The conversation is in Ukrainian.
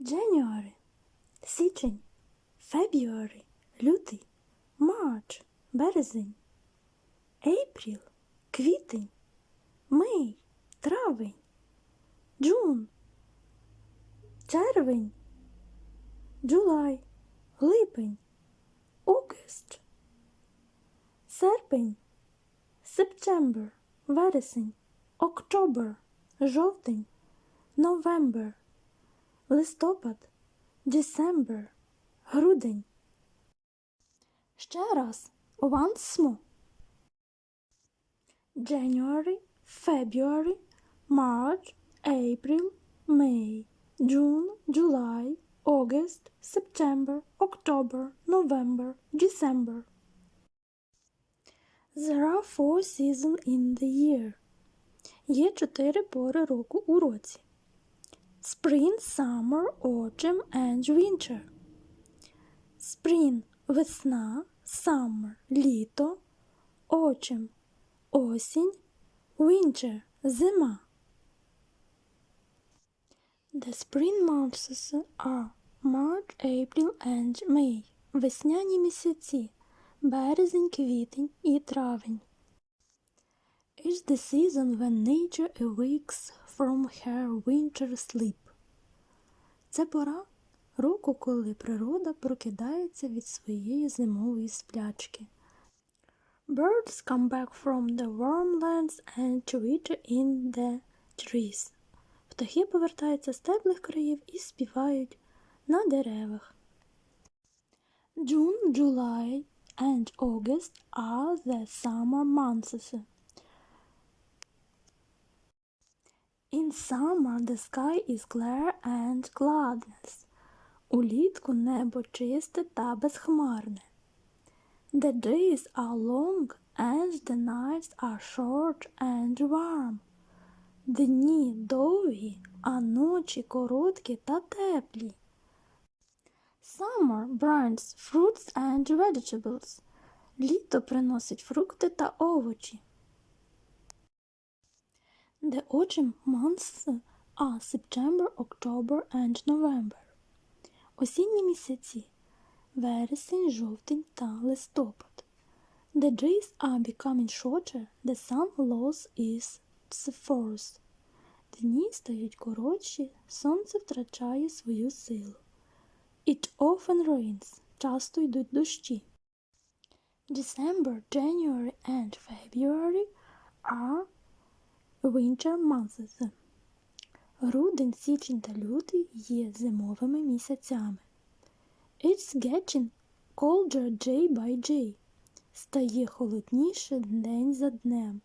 January – січень, February – лютий, March – березень, April – квітень, May – травень, June – червень, July – липень, August – серпень, September – вересень, October – жовтень, November – листопад, December, грудень. Ще раз. Once more. January, February, March, April, May, June, July, August, September, October, November, December. There are four seasons in the year. Є чотири пори року у році. Spring, summer, autumn and winter. Spring – весна, summer – літо, autumn – осінь, winter – зима. The spring months are March, April and May. Весняні місяці березень, квітень і травень. It's the season when nature awakes from her winter sleep. Це пора року, коли природа прокидається від своєї зимової сплячки. Birds come back from the warm lands and twitter in the trees. Птахи повертаються з теплих країв і співають на деревах. June, July and August are the summer months. In summer the sky is clear and cloudless. Улітку небо чисте та безхмарне. The days are long and the nights are short and warm. Дні довгі, а ночі короткі та теплі. Summer brings fruits and vegetables. Літо приносить фрукти та овочі. The autumn months are September, October and November. Осінні місяці вересень, жовтень та листопад. The days are becoming shorter, the sun loss is force. Дні стають коротші, сонце втрачає свою силу. It often rains. Часто йдуть дощі. December, January and February are winter months. Грудень, січень та лютий є зимовими місяцями. It's getting colder day by day. Стає холодніше день за днем.